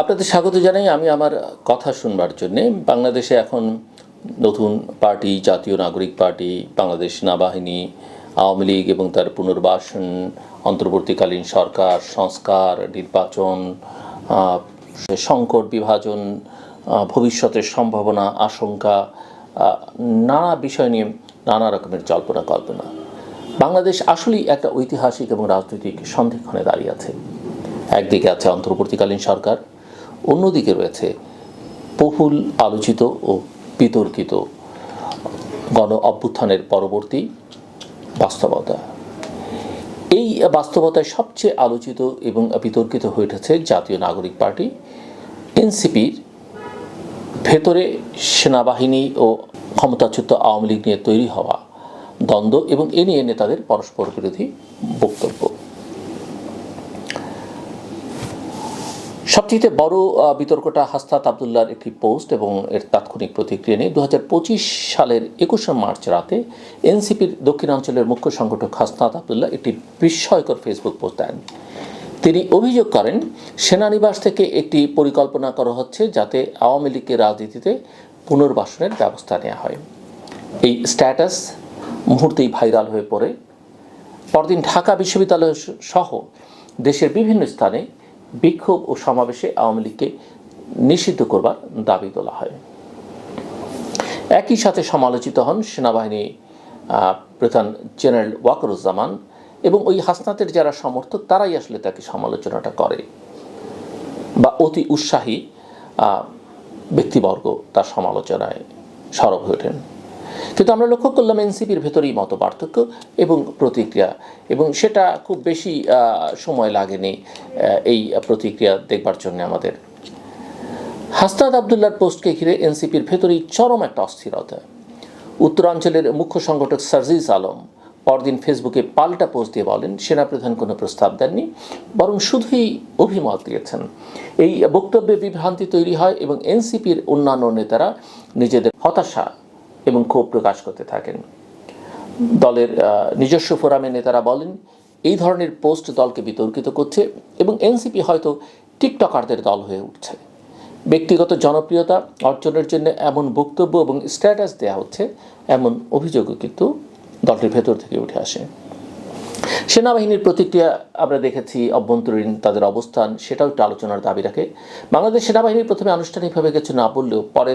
আপনাদের স্বাগত জানাই। আমি আমার কথা শুনবার জন্য। বাংলাদেশে এখন নতুন পার্টি, জাতীয় নাগরিক পার্টি, বাংলাদেশ সেনাবাহিনী, আওয়ামী লীগ এবং তার পুনর্বাসন, অন্তর্বর্তীকালীন সরকার, সংস্কার, নির্বাচন সংকট বিভাজন ভবিষ্যতের সম্ভাবনা, আশঙ্কা নানা বিষয় নিয়ে নানা রকমের জল্পনা কল্পনা। বাংলাদেশ আসলেই একটা ঐতিহাসিক এবং রাজনৈতিক সন্ধিক্ষণে দাঁড়িয়ে আছে। একদিকে আছে অন্তর্বর্তীকালীন সরকার অন্যদিকে রয়েছে বহুল আলোচিত ও বিতর্কিত গণ অভ্যুত্থানের পরবর্তী বাস্তবতা। এই বাস্তবতায় সবচেয়ে আলোচিত এবং বিতর্কিত হয়ে উঠেছে জাতীয় নাগরিক পার্টি, এনসিপির ভেতরে সেনাবাহিনী ও ক্ষমতাচ্যুত আওয়ামী লীগ নিয়ে তৈরি হওয়া দ্বন্দ্ব এবং এ নিয়ে নেতাদের পরস্পর বিরোধী বক্তব্য সবচেয়ে বড় বিতর্কটা হাস্তাত আবদুল্লাহর একটি পোস্ট এবং এর তাৎক্ষণিক প্রতিক্রিয়া নিয়ে দু হাজার পঁচিশ সালের একুশে মার্চ রাতে এনসিপির দক্ষিণাঞ্চলের মুখ্য সংগঠক হাস্তাত আবদুল্লাহ একটি বিস্ময়কর ফেসবুক পোস্ট দেন। তিনি অভিযোগ করেন, সেনানিবাস থেকে একটি পরিকল্পনা করা হচ্ছে যাতে আওয়ামী লীগের রাজনীতিতে পুনর্বাসনের ব্যবস্থা নেওয়া হয়। এই স্ট্যাটাস মুহূর্তেই ভাইরাল হয়ে পড়ে। পরদিন ঢাকা বিশ্ববিদ্যালয় সহ দেশের বিভিন্ন স্থানে বিক্ষোভ ও সমাবেশে আওয়ামী লীগকে নিষিদ্ধ করবার দাবি তোলা হয়। একই সাথে সমালোচিত হন সেনাবাহিনী প্রধান জেনারেল ওয়াকরুজ্জামান এবং ওই হাসনাতের যারা সমর্থক, তারাই আসলে তাকে সমালোচনাটা করে বা অতি উৎসাহী ব্যক্তিবর্গ তার সমালোচনায় সরব হয়ে ওঠেন। কিন্তু আমরা লক্ষ্য করলাম এনসিপির ভেতরেই মত পার্থক্য এবং প্রতিক্রিয়া, এবং সেটা খুব বেশি সময় লাগেনি এই প্রতিক্রিয়া দেখবার জন্য আমাদের। হাসনাদ আবদুল্লার পোস্টকে ঘিরে এনসিপির ভেতরেই চরম একটা অস্থিরতা। উত্তরাঞ্চলের মুখ্য সংগঠক সার্জিস আলম পরদিন ফেসবুকে পাল্টা পোস্ট দিয়ে বলেন, সেনাপ্রধান কোনো প্রস্তাব দেননি, বরং শুধুই অভিমত দিয়েছেন। এই বক্তব্যে বিভ্রান্তি তৈরি হয় এবং এনসিপির অন্যান্য নেতারা নিজেদের হতাশা এবং ক্ষোভ প্রকাশ করতে থাকেন। দলের নিজস্ব ফোরামের নেতারা বলেন, এই ধরনের পোস্ট দলকে বিতর্কিত করছে এবং এনসিপি হয়তো টিকটকারদের দল হয়ে উঠছে। ব্যক্তিগত জনপ্রিয়তা অর্জনের জন্য এমন বক্তব্য এবং স্ট্যাটাস দেওয়া হচ্ছে, এমন অভিযোগও কিন্তু দলটির ভেতর থেকে উঠে আসে। সেনাবাহিনীর প্রতিক্রিয়া আমরা দেখেছি, অভ্যন্তরীণ তাদের অবস্থান, সেটাও একটু আলোচনার দাবি রাখে। বাংলাদেশ সেনাবাহিনী প্রথমে আনুষ্ঠানিকভাবে কিছু না বললেও পরে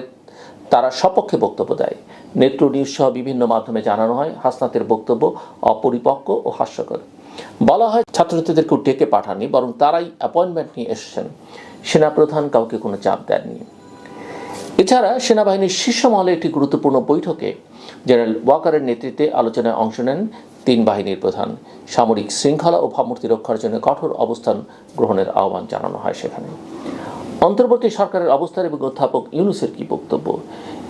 তারা সপক্ষে বক্তব্য দেয়। নেত্র নিউজ সহ বিভিন্ন মাধ্যমে জানানো হয় হাসনাতের বক্তব্য অপরিপক্ক ও হাস্যকর। বলা হয় ছাত্রছাত্রীদেরকেও ডেকে পাঠাননি, বরং তারাই অ্যাপয়েন্টমেন্ট নিয়ে এসেছেন। সেনাপ্রধান কাউকে কোনো চাপ দেননি। এছাড়া সেনাবাহিনীর শীর্ষ মহলে একটি গুরুত্বপূর্ণ বৈঠকে জেনারেল ওয়াকারের নেতৃত্বে আলোচনায় অংশ নেন তিন বাহিনীর প্রধান। সামরিক শৃঙ্খলা ও ভাবমূর্তি রক্ষার জন্য কঠোর অবস্থান গ্রহণের আহ্বান জানানো হয় সেখানে। অন্তর্বর্তী সরকারের অবস্থান এবং অধ্যাপক ইউনুসের কি বক্তব্য?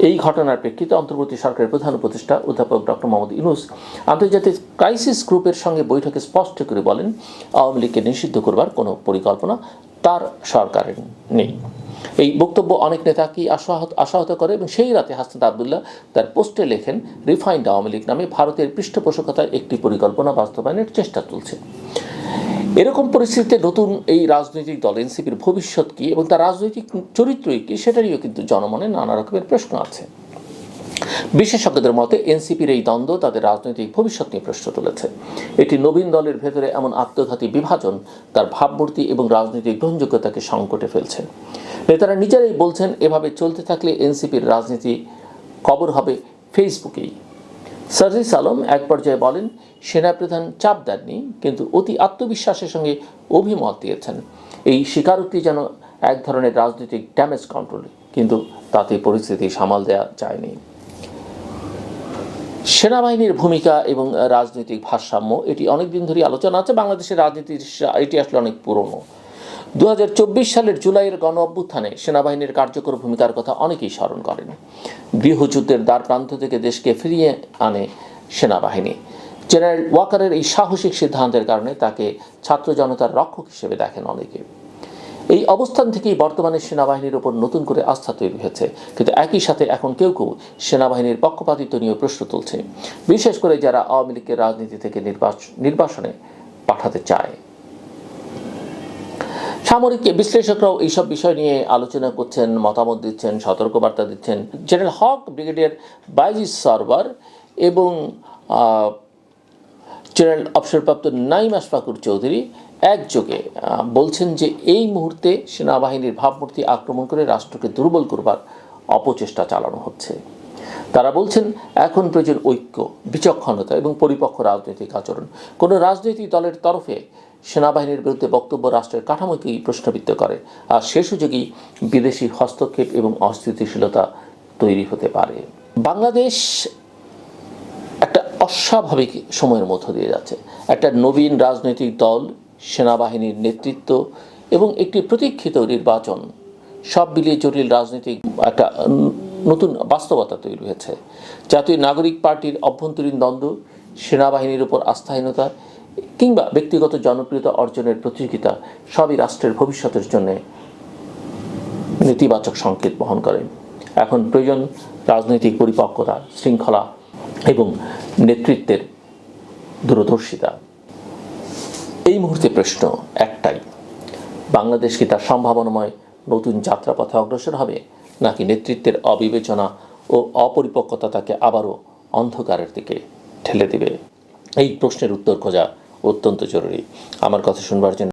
এই ঘটনার প্রেক্ষিতে অন্তর্বর্তী সরকারের প্রধান উপদেষ্টা অধ্যাপক ডক্টর মোহাম্মদ ইউনুস আন্তর্জাতিক ক্রাইসিস গ্রুপের সঙ্গে বৈঠকে স্পষ্ট করে বলেন, আওয়ামী লীগকে নিষিদ্ধ করবার কোনো পরিকল্পনা তার সরকারের নেই। এই বক্তব্য অনেক নেতাকেই আশাহত আশাহত করে এবং সেই রাতে হাসনাত আবদুল্লাহ তার পোস্টে লেখেন, রিফাইন্ড আওয়ামী লীগ নামে ভারতের পৃষ্ঠপোষকতায় একটি পরিকল্পনা বাস্তবায়নের চেষ্টা চলছে। এরকম পরিস্থিতিতে নতুন এই রাজনৈতিক দল, এনসিপির ভবিষ্যৎ কী এবং তার রাজনৈতিক চরিত্রই কী সেটারইও কিন্তু জনমনে নানা রকমের প্রশ্ন আছে। বিশেষজ্ঞদের মতে, এনসিপির এই দ্বন্দ্ব তাদের রাজনৈতিক ভবিষ্যৎ নিয়ে প্রশ্ন তুলেছে। এটি নবীন দলের ভেতরে এমন আত্মঘাতী বিভাজন, তার ভাবমূর্তি এবং রাজনৈতিক গ্রহণযোগ্যতাকে সংকটে ফেলছে। নেতারা নিজেরাই বলছেন, এভাবে চলতে থাকলে এনসিপির রাজনীতি কবর হবে ফেসবুকেই। সার্জিস আলম এক পর্যায়ে বলেন, সেনাপ্রধান চাপ দেননি, কিন্তু অতি আত্মবিশ্বাসের সঙ্গে অভিমত দিয়েছেন। এই স্বীকারোক্তি যেন এক ধরনের রাজনৈতিক ড্যামেজ কন্ট্রোল কিন্তু তাতে পরিস্থিতি সামাল দেওয়া যায়নি। সেনাবাহিনীর ভূমিকা এবং রাজনৈতিক ভারসাম্য, এটি অনেক দিন ধরেই আলোচনা আছে। বাংলাদেশের রাজনীতির এটি আসলে অনেক পুরনো। দু হাজার চব্বিশ সালের জুলাইয়ের গণ অভ্যুত্থানে সেনাবাহিনীর কার্যকর ভূমিকার কথা অনেকেই স্মরণ করেন। গৃহযুদ্ধের দ্বার প্রান্ত থেকে দেশকে ফিরিয়ে আনে সেনাবাহিনী। জেনারেল ওয়াকারের এই সাহসিক সিদ্ধান্তের কারণে তাকে ছাত্র জনতার রক্ষক হিসেবে দেখেন অনেকে। এই অবস্থান থেকেই বর্তমানে সেনাবাহিনীর ওপর নতুন করে আস্থা তৈরি হয়েছে। কিন্তু একই সাথে এখন কেউ কেউ সেনাবাহিনীর পক্ষপাতিত্ব নিয়ে প্রশ্ন তুলছে। বিশেষ করে যারা আওয়ামী লীগের রাজনীতি থেকে নির্বাচন পাঠাতে চায়। সামরিক বিশ্লেষকরাও এইসব বিষয় নিয়ে আলোচনা করছেন, মতামত দিচ্ছেন, সতর্কবার্তা দিচ্ছেন। জেনারেল হক ব্রিগেডিয়ার বাইজিস সরবার এবং জেনারেল অবসরপ্রাপ্ত নাইম আশফাকুর চৌধুরী একযোগে বলছেন যে এই মুহূর্তে সেনাবাহিনীর ভাবমূর্তি আক্রমণ করে রাষ্ট্রকে দুর্বল করবার অপচেষ্টা চালানো হচ্ছে। তারা বলছেন, এখন প্রয়োজন ঐক্য, বিচক্ষণতা এবং পরিপক্ক রাজনৈতিক আচরণ। কোনো রাজনৈতিক দলের তরফে সেনাবাহিনীর বিরুদ্ধে বক্তব্য রাষ্ট্রের কাঠামোকেই প্রশ্নবিদ্ধ করে। আর সে সুযোগেই বিদেশি হস্তক্ষেপ এবং অস্থিতিশীলতা তৈরি হতে পারে। বাংলাদেশ একটা অস্বাভাবিক সময়ের মধ্য দিয়ে যাচ্ছে। একটা নবীন রাজনৈতিক দল, সেনাবাহিনীর নেতৃত্ব এবং একটি প্রতীক্ষিত নির্বাচন, সব মিলিয়ে জটিল রাজনৈতিক একটা নতুন বাস্তবতা তৈরি হয়েছে। জাতীয় নাগরিক পার্টির অভ্যন্তরীণ দ্বন্দ্ব, সেনাবাহিনীর উপর আস্থাহীনতা কিংবা ব্যক্তিগত জনপ্রিয়তা অর্জনের প্রতিযোগিতা সবই রাষ্ট্রের ভবিষ্যতের জন্য নেতিবাচক সংকেত বহন করে। এখন প্রয়োজন রাজনৈতিক পরিপক্কতা, শৃঙ্খলা এবং নেতৃত্বের দূরদর্শিতা। এই মুহূর্তে প্রশ্ন একটাই, বাংলাদেশ কি তার সম্ভাবনাময় নতুন যাত্রাপথে অগ্রসর হবে, নাকি নেতৃত্বের অবিবেচনা ও অপরিপক্কতা তাকে আবারও অন্ধকারের দিকে ঠেলে দেবে? এই প্রশ্নের উত্তর খোঁজা অত্যন্ত জরুরি। আমার কথা শুনবার জন্য